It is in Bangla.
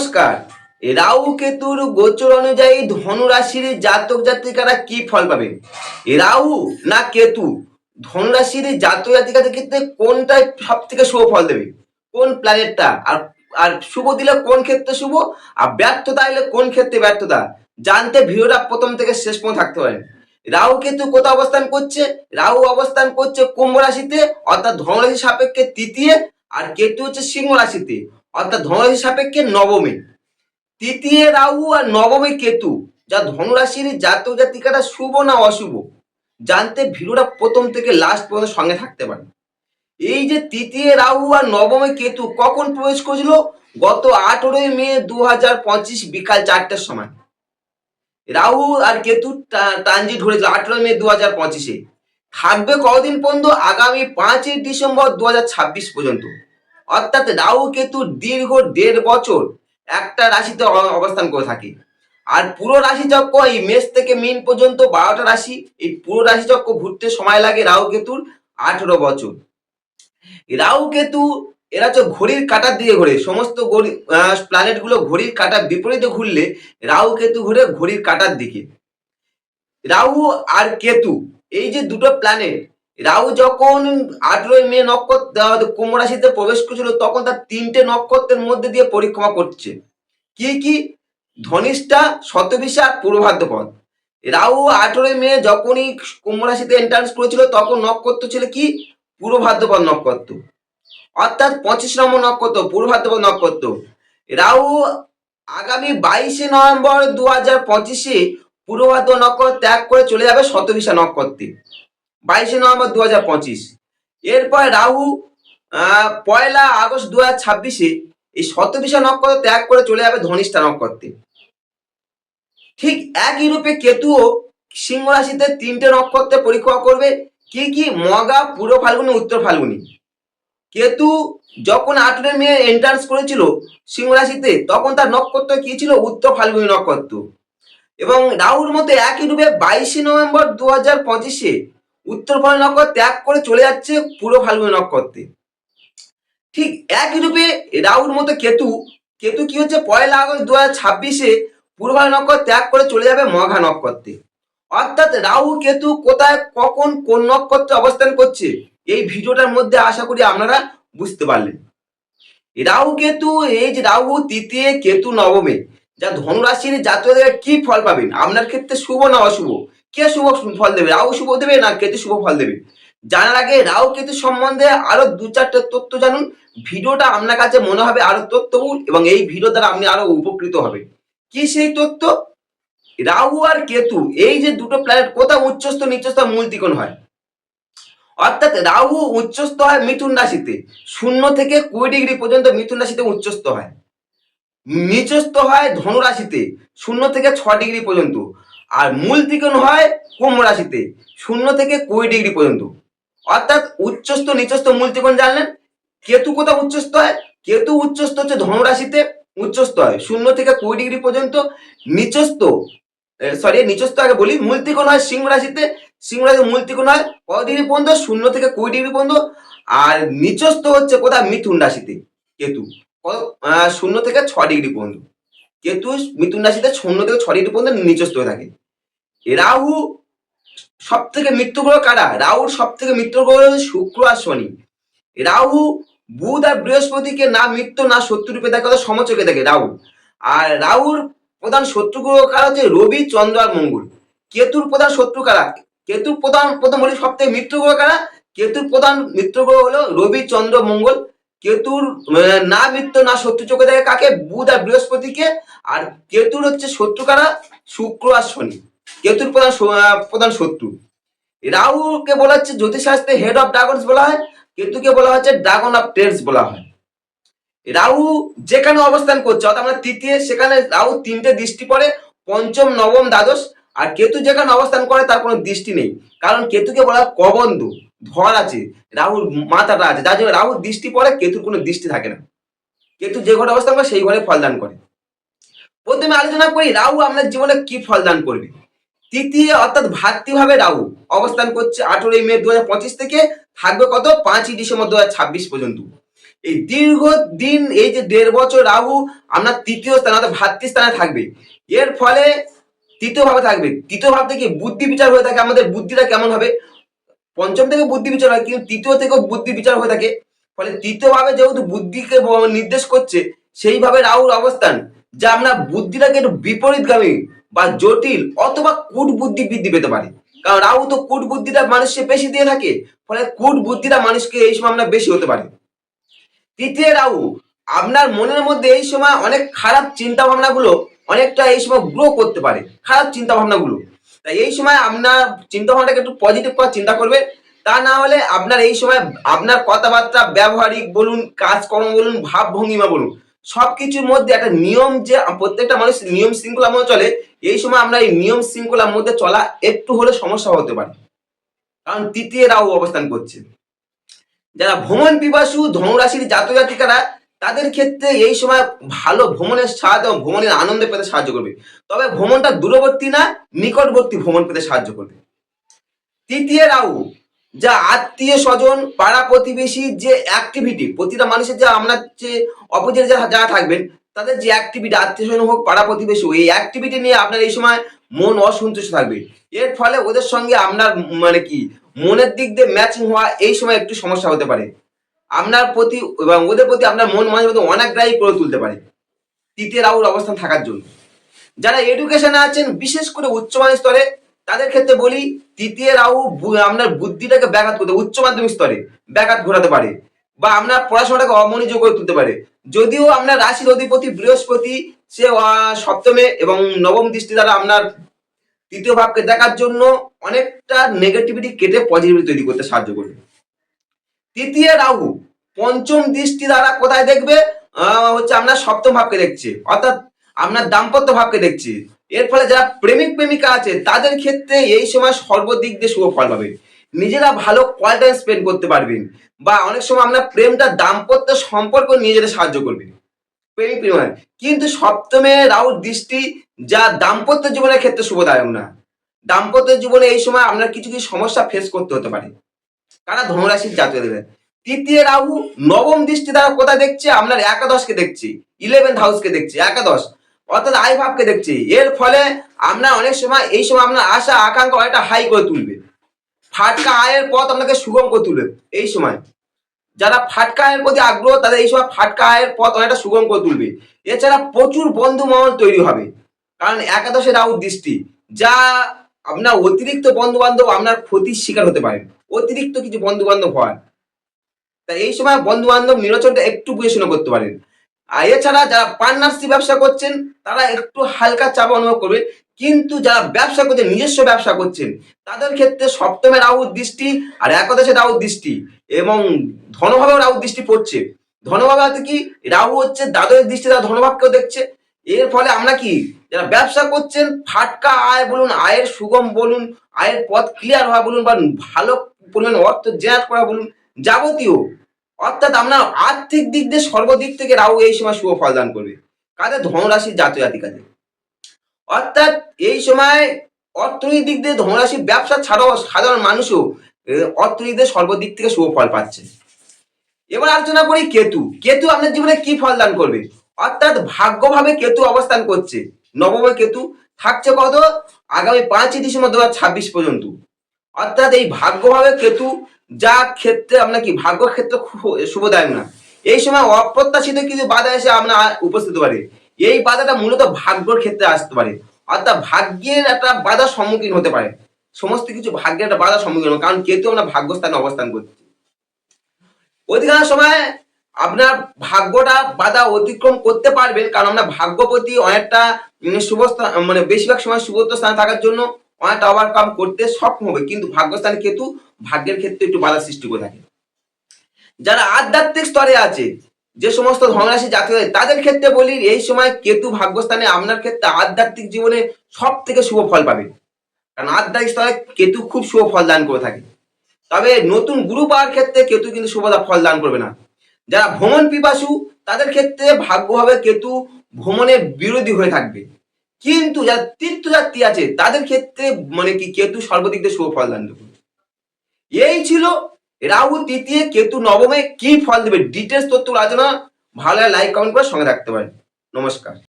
নমস্কার। রাহু কেতুর গোচর অনুযায়ী ধনুরাশির জাতক জাতিকারা কি ফল পাবেন রাহু না কেতু? ধনুরাশির জাতক জাতিকাদের ক্ষেত্রে কোনটাই সব থেকে শুভ ফল দেবে? কোন প্ল্যানেটটা আর আর শুভ দিলে কোন ক্ষেত্রে শুভ? আর ব্যর্থতা এলে কোন ক্ষেত্রে ব্যর্থতা? জানতে ভিডিওটা প্রথম থেকে শেষ পর্যন্ত থাকতে পারেন রাহু কেতু কোথায় অবস্থান করছে? রাহু অবস্থান করছে কুম্ভ রাশিতে, অর্থাৎ ধনুরাশি সাপেক্ষে তৃতীয়, আর কেতু হচ্ছে সিংহ রাশিতে। অর্থাৎ ধনুরাশি সাপেক্ষে নবমী। তৃতীয় রাহু আর নবমী কেতু, যা ধনুরাশির জাতক জাতিকাটা শুভ না অশুভ, জানতে ভিডিওটা প্রথম থেকে লাস্ট পর্যন্ত সঙ্গে থাকতে পারে এই যে তৃতীয় রাহু আর নবমী কেতু কখন প্রবেশ করেছিল? গত আঠেরোই মে দু হাজার পঁচিশ বিকাল চারটার সময়। রাহু আর কেতু ট্রানজিট ধরেছিল আঠেরোই মে দু হাজার পঁচিশে। থাকবে কতদিন পর্যন্ত? আগামী পাঁচই ডিসেম্বর দু হাজার ছাব্বিশ পর্যন্ত। অর্থাৎ রাহু কেতু দীর্ঘ দেড় বছর একটা রাশিতে অবস্থান করে থাকে। আর পুরো রাশি চক্র এই মেষ থেকে মিন পর্যন্ত বারোটা রাশি, এই পুরো রাশি চক্র ঘুরতে সময় লাগে রাহু কেতুর আঠেরো বছর। রাহু কেতু, এরা হচ্ছে ঘড়ির কাটার দিকে ঘোরে। সমস্ত প্ল্যানেটগুলো ঘড়ির কাটার বিপরীতে ঘুরলে রাহু কেতু ঘুরে ঘড়ির কাটার দিকে। রাহু আর কেতু, এই যে দুটো প্ল্যানেট রাহু যখন আঠেরোই মে নক্ষত্র কুম্ভ রাশিতে প্রবেশ করেছিল, তখন তার তিনটে নক্ষত্রের মধ্যে দিয়ে পরিক্রমা করছে। কি কি? ধনিষ্ঠা, শতবিশা আর পূর্বভাদ্রপদ। রাহু আঠেরোই মে যখনই কুম্ভ রাশিতে এন্ট্রান্স করেছিল, তখন নক্ষত্র ছিল কি? পূর্ব ভাদ্রপদ নক্ষত্র। অর্থাৎ পঁচিশ নম্বর নক্ষত্র পূর্ব ভাদ্রপদ নক্ষত্র। রাহু আগামী বাইশে নভেম্বর দু হাজার পঁচিশে পূর্ব ভাদ্র নক্ষত্র ত্যাগ করে চলে যাবে শতবিশা নক্ষত্রে। বাইশে নভেম্বর দু হাজার পঁচিশ। এরপর রাহু পয়লা আগস্ট দু হাজার ছাব্বিশে এই শতবিশা নক্ষত্র ত্যাগ করে চলে যাবে ধনিষ্ঠা নক্ষত্রে। ঠিক একই রূপে কেতুও সিংহ রাশিতে তিনটে নক্ষত্রে পরীক্ষা করবে। কি কি? মগা পূর্ব ফাল্গুনি, উত্তর ফাল্গুনি। কেতু যখন আঠেরো মে এন্ট্রান্স করেছিল সিংহ রাশিতে, তখন তার নক্ষত্র কি ছিল? উত্তর ফাল্গুনি নক্ষত্র। এবং রাহুর মধ্যে একই রূপে বাইশে নভেম্বর দু হাজার পঁচিশে উত্তর ফাল্গুনি নক্ষত্র ত্যাগ করে চলে যাচ্ছে পূর্ব ফাল্গুনি নক্ষত্রে। ঠিক একই রূপে রাহুর মতো কেতু কেতু কি হচ্ছে পয়লা আগস্ট দু হাজার ছাব্বিশে পূর্ব নক্ষত্র ত্যাগ করে চলে যাবে মঘা নক্ষত্রে। অর্থাৎ রাহু, কেতু কোথায়, কখন, কোন নক্ষত্রে অবস্থান করছে, এই ভিডিওটার মধ্যে আশা করি আপনারা বুঝতে পারলেন। রাহু, কেতু, এই যে রাহু, তৃতীয়, কেতু, নবমে, যা ধনুরাশির জাতকদের কি ফল পাবেন? আপনার ক্ষেত্রে শুভ না অশুভ? কে শুভ ফল দেবে? রাহু শুভ দেবে না কেতু শুভ ফল দেবে? জানার আগে রাহু কেতু সম্বন্ধে আরও দু চারটে তথ্য জানুন। ভিডিওটা আপনার কাছে মনে হবে আরও তথ্যবহুল এবং এই ভিডিও দ্বারা আপনি আরও উপকৃত হবে কি সেই তথ্য? রাহু আর কেতু, এই যে দুটো প্ল্যানেট কোথাও উচ্চস্থ, নিচস্থ, মূল ত্রিকোণ হয়? অর্থাৎ রাহু উচ্চস্থ হয় মিথুন রাশিতে। শূন্য থেকে কুড়ি ডিগ্রি পর্যন্ত মিথুন রাশিতে উচ্চস্থ হয়। নিচস্থ হয় ধনু রাশিতে, শূন্য থেকে ছ ডিগ্রি পর্যন্ত। আর মূল ত্রিকোণ হয় কুম্ভ রাশিতে, শূন্য থেকে কুড়ি ডিগ্রি পর্যন্ত। অর্থাৎ উচ্চস্থ, নিচস্থ মূল ত্রিকোণ জানলেন। কেতু কোথাও উচ্চস্থ হয়? কেতু উচ্চস্থ হচ্ছে ধনু রাশিতে উচ্চস্থ হয়, শূন্য থেকে কুড়ি ডিগ্রি পর্যন্ত। নিচস্থ সরি নিচস্থ আগে বলি, মূল ত্রিকোণ হয় সিংহ রাশিতে। সিংহ রাশির মূল ত্রিকোণ হয় কত ডিগ্রি পর্যন্ত? শূন্য থেকে কুড়ি ডিগ্রি পর্যন্ত। আর নিচস্থ হচ্ছে কোথায়? মিথুন রাশিতে, কেতু। কত শূন্য থেকে ছ ডিগ্রি পর্যন্ত। কেতু, মিথুন রাশিতে শূন্য থেকে ছ ডিগ্রি পর্যন্ত নিচস্থ হয়ে থাকে। রাহু সব থেকে মৃত্যু গ্রহ কারা? রাহুর সব থেকে মৃত্যু গ্রহ হচ্ছে শুক্র আর শনি। রাহু বুধ আর বৃহস্পতিকে না মৃত্যু, না শত্রু রূপে দেখে, অর্থাৎ সমচকে দেখে রাহু। আর রাহুর প্রধান শত্রু গ্রহ কারা হচ্ছে? রবি, চন্দ্র আর মঙ্গল। কেতুর প্রধান শত্রু কারা? কেতুর প্রধান, প্রথম বলি সব থেকে মৃত্যু গ্রহ কারা? কেতুর প্রধান মিত্র গ্রহ হলো রবি, চন্দ্র, মঙ্গল। কেতুর না মিত্র না শত্রু চোখে দেখে কাকে? বুধ আর বৃহস্পতিকে। আর কেতুর হচ্ছে শত্রু কারা? শুক্র আর শনি। কেতুর প্রধান প্রধান শত্রু। রাহুকে বলা হচ্ছে জ্যোতিষশাস্ত্রে হেড অফ ড্রাগনস বলা হয়, কেতুকে বলা হচ্ছে ড্রাগন অফ ট্রেডস বলা হয়। রাহু যেখানে অবস্থান করছে, অর্থাৎ আমরা তৃতীয়, সেখানে রাহু তিনটে দৃষ্টি পড়ে, পঞ্চম, নবম, দ্বাদশ, আর কেতু যেখানে অবস্থান করে, তার কোনো দৃষ্টি নেই। কারণ কেতুকে বলা কবন্ধু, ধর আছে, রাহুর মাথাটা আছে, যার জন্য রাহুর দৃষ্টি পড়ে, কেতুর কোনো দৃষ্টি থাকে না। কেতু যে ঘরে অবস্থান করে, সেই ঘরে ফলদান করে। প্রথমে আলোচনা করি, রাহু আপনার জীবনে কি ফলদান করবে? তৃতীয় অর্থাৎ ভাতৃভাবে রাহু অবস্থান করছে আঠেরোই মে দু হাজার পঁচিশ থেকে, থাকবে কত? পাঁচই ডিসেম্বর দু পর্যন্ত। এই দীর্ঘ দিন, এই যে দেড় বছর রাহু আপনার তৃতীয় স্থানে, অর্থাৎ ভাতৃস্থানে থাকবে। এর ফলে তৃতীয় ভাবে থাকবে। তৃতীয় ভাব থেকে বুদ্ধি বিচার হয়ে থাকে। আমাদের বুদ্ধিটা কেমন হবে? পঞ্চম থেকে বুদ্ধি বিচার হয়, কিন্তু তৃতীয় থেকেও বুদ্ধি বিচার হয়ে থাকে। ফলে তৃতীয় ভাবে যেহেতু বুদ্ধিকে নির্দেশ করছে সেইভাবে রাহুর অবস্থান, যা আমরা বুদ্ধিটাকে একটু বিপরীতগামী বা জটিল অথবা কূট বুদ্ধি বৃদ্ধি পেতে পারে। কারণ রাহু তো কূট বুদ্ধিটা মানুষকে বেশি দিয়ে থাকে, ফলে কূট বুদ্ধিটা মানুষকে এই সময় আমরা বেশি হতে পারে। তৃতীয় রাহু, আপনার মনের মধ্যে এই সময় অনেক খারাপ চিন্তা ভাবনাগুলো অনেকটা এই সময় গ্রো করতে পারে, খারাপ চিন্তা ভাবনাগুলো তাই এই সময় আপনার চিন্তা ভাবনাটাকে একটু পজিটিভ করার চিন্তা করবে। তা না হলে আপনার এই সময় আপনার কথাবার্তা, ব্যবহারিক বলুন, কাজকর্ম বলুন, ভাবভঙ্গিমা বলুন সবকিছুর মধ্যে একটা নিয়ম যে প্রত্যেকটা মানুষ নিয়ম শৃঙ্খলার মধ্যে চলে, এই সময় আমরা এই নিয়ম শৃঙ্খলার মধ্যে চলা একটু হলে সমস্যা হতে পারে। কারণ তৃতীয় রাহু অবস্থান করছে। যারা ভ্রমণ পিপাসু, ধনুরাশির জাতক জাতিকারা, তাদের ক্ষেত্রে এই সময় ভালো ভ্রমণের সাহায্য এবং ভ্রমণের আনন্দ পেতে সাহায্য করবে। তবে ভ্রমণটা দূরবর্তী না, নিকটবর্তী ভ্রমণ পেতে সাহায্য করবে। তৃতীয় রাহু যা আত্মীয় স্বজন, পাড়া প্রতিবেশী যে অ্যাক্টিভিটি প্রতিটা মানুষের যে আমরা যে অপোজিট যারা যারা থাকবেন, তাদের যে অ্যাক্টিভিটি আত্মীয় স্বজন হোক, পাড়া প্রতিবেশী এই অ্যাক্টিভিটি নিয়ে আপনার এই সময় মন অসন্তুষ্ট থাকবে। এর ফলে ওদের সঙ্গে আপনার মানে কি, মনের দিক দিয়ে ম্যাচিং হওয়া এই সময় একটু সমস্যা হতে পারে। আপনার প্রতি এবং ওদের প্রতি আপনার মন মাঝে মধ্যে অনাগ্রাহী করে তুলতে পারে। তৃতীয় রাহুর অবস্থান থাকার জন্য। যারা এডুকেশনে আছেন, বিশেষ করে উচ্চমান স্তরে তাদের ক্ষেত্রে বলি, তৃতীয় বু- আপনার বুদ্ধিটাকে ব্যাঘাত করতে, উচ্চ মাধ্যমিক স্তরে ব্যাঘাত ঘোরাতে পারে বা আপনার পড়াশোনাটাকে অমনোযোগ করে তুলতে পারে। যদিও আপনার রাশির অধিপতি বৃহস্পতি, সে সপ্তমে এবং নবম দৃষ্টি দ্বারা আপনার তৃতীয় ভাবকে দেখার জন্য অনেকটা নেগেটিভিটি কেটে পজিটিভিটি তৈরি করতে সাহায্য করবে। তৃতীয় রাহু পঞ্চম দৃষ্টি দ্বারা কোথায় দেখবে? হচ্ছে আপনার সপ্তম ভাবকে দেখছে। অর্থাৎ আপনার দাম্পত্য ভাবকে দেখছি। এর ফলে যারা প্রেমিক প্রেমিকা আছে, তাদের ক্ষেত্রে এই সময় সর্বদিক দিয়ে শুভ ফল পাবে। নিজেরা ভালো কোয়ালিটি স্পেন্ড করতে পারবেন বা অনেক সময় আপনার প্রেমটা দাম্পত্য সম্পর্ক নিয়ে যেতে সাহায্য করবেন প্রেমিক প্রেমিকা, কিন্তু সপ্তমে রাহুর দৃষ্টি যা দাম্পত্য জীবনের ক্ষেত্রে শুভদায়ক না। দাম্পত্য জীবনে এই সময় আপনার কিছু কিছু সমস্যা ফেস করতে হতে পারে। কারা ধনুরাশির জাতীয় দেবে? তৃতীয় রাহু নবম দৃষ্টি দ্বারা কোথায় দেখছে? আপনার একাদশকে দেখছি। ইলেভেন্থ হাউসকে দেখছি। একাদশ। অর্থাৎ আই ভাবকে দেখছি। এর ফলে আপনার অনেক সময়, এই সময় আপনার আশা, আকাঙ্ক্ষা অনেকটা হাই করে তুলবে। ফাটকা আয়ের পথ আপনাকে সুগম করে তুলবে এই সময়। যারা ফাটকা আয়ের প্রতি আগ্রহ, তাদের এই সময় ফাটকা আয়ের পথ অনেকটা সুগম করে তুলবে। এছাড়া প্রচুর বন্ধু মহল তৈরি হবে। কারণ একাদশে রাহুর দৃষ্টি, যা আপনার অতিরিক্ত বন্ধু বান্ধব আপনার ক্ষতির শিকার হতে পারে। অতিরিক্ত কিছু বন্ধু বান্ধব হয় তাই এই সময় বন্ধু বান্ধব নির্বাচনটা একটু বুঝে শুনে করতে পারেন। আর এছাড়া যারা পার্টনারশিপ ব্যবসা করছেন, তারা একটু হালকা চাপ অনুভব করবে কিন্তু যারা ব্যবসা করছেন, নিজস্ব ব্যবসা করছেন, তাদের ক্ষেত্রে সপ্তমে রাহুর দৃষ্টি আর একাদশে রাহুর দৃষ্টি এবং ধনভাবেও রাহুর দৃষ্টি পড়ছে। ধনভাবে হচ্ছে কি? রাহু হচ্ছে দ্বাদশের দৃষ্টি তারা ধনভাবকেও দেখছে। এর ফলে আমরা কি? যারা ব্যবসা করছেন, ফাটকা আয় বলুন, আয়ের সুগম বলুন, আয়ের পথ ক্লিয়ার হওয়া বলুন বা ভালো পরিমাণ অর্থ জেনারেট করা বলুন, যাবতীয় অর্থাৎ আমরা আর্থিক দিক দিয়ে সর্বদিক থেকে রাহু এই সময় শুভ ফল দান করবে। কাদের? ধনরাশির জাতীয় জাতিকাদের। অর্থাৎ এই সময় অর্থনৈতিক দিক দিয়ে ধনরাশি ব্যবসা ছাড়াও সাধারণ মানুষও দিয়ে সর্বদিক থেকে শুভ ফল পাচ্ছে। এবার আলোচনা করি কেতু। কেতু আপনার জীবনে কি ফল দান করবে? অর্থাৎ ভাগ্যভাবে কেতু অবস্থান করছে। নবমে কেতু থাকছে কত? আগামী পাঁচই ডিসেম্বর দু হাজার ছাব্বিশ পর্যন্ত। অর্থাৎ এই ভাগ্যভাবে কেতু যা ক্ষেত্রে আপনার কি, ভাগ্য ক্ষেত্রে শুভদায়ক না। এই সময় অপ্রত্যাশিত কিছু বাধা এসে আপনার উপস্থিত পারে। এই বাধাটা মূলত ভাগ্যর ক্ষেত্রে আসতে পারে। অর্থাৎ ভাগ্যের একটা বাধার সম্মুখীন হতে পারে। সমস্ত কিছু ভাগ্যের একটা বাধার সম্মুখীন কারণ কেতু আমরা ভাগ্যস্থানে অবস্থান করছি। অধিকাংশ সময় আপনার ভাগ্যটা বাধা অতিক্রম করতে পারবেন। কারণ আমরা ভাগ্যপতি অনেকটা শুভ মানে বেশিরভাগ সময় শুভত্ব স্থানে থাকার জন্য অনেকটা ওভারকাম করতে সক্ষম হবে। কিন্তু ভাগ্যস্থানে কেতু ভাগ্যের ক্ষেত্রে একটু বাধা সৃষ্টি করে থাকে। যারা আধ্যাত্মিক স্তরে আছে, যে সমস্ত ধনরাশি জাতীয় তাদের ক্ষেত্রে বলি, এই সময় কেতু ভাগ্যস্থানে আপনার ক্ষেত্রে আধ্যাত্মিক জীবনে সব থেকে শুভ ফল পাবে। কারণ আধ্যাত্মিক স্তরে কেতু খুব শুভ ফল দান করে থাকে। তবে নতুন গুরু পাওয়ার ক্ষেত্রে কেতু কিন্তু শুভ ফল দান করবে না। যারা ভ্রমণ পিপাসু, তাদের ক্ষেত্রে ভাগ্যভাবে কেতু ভ্রমণে বিরোধী হয়ে থাকবে। কিন্তু যারা তীর্থযাত্রী আছে, তাদের ক্ষেত্রে মানে কি, কেতু সর্বদিক দিয়ে শুভ ফল দান দেবে এই ছিল রাহু তৃতীয়, কেতু নবমে, কি ফল দেবে? ডিটেলস তথ্য আলোচনা ভালো লাইক কমেন্ট করে সঙ্গে রাখতে পারেন। নমস্কার।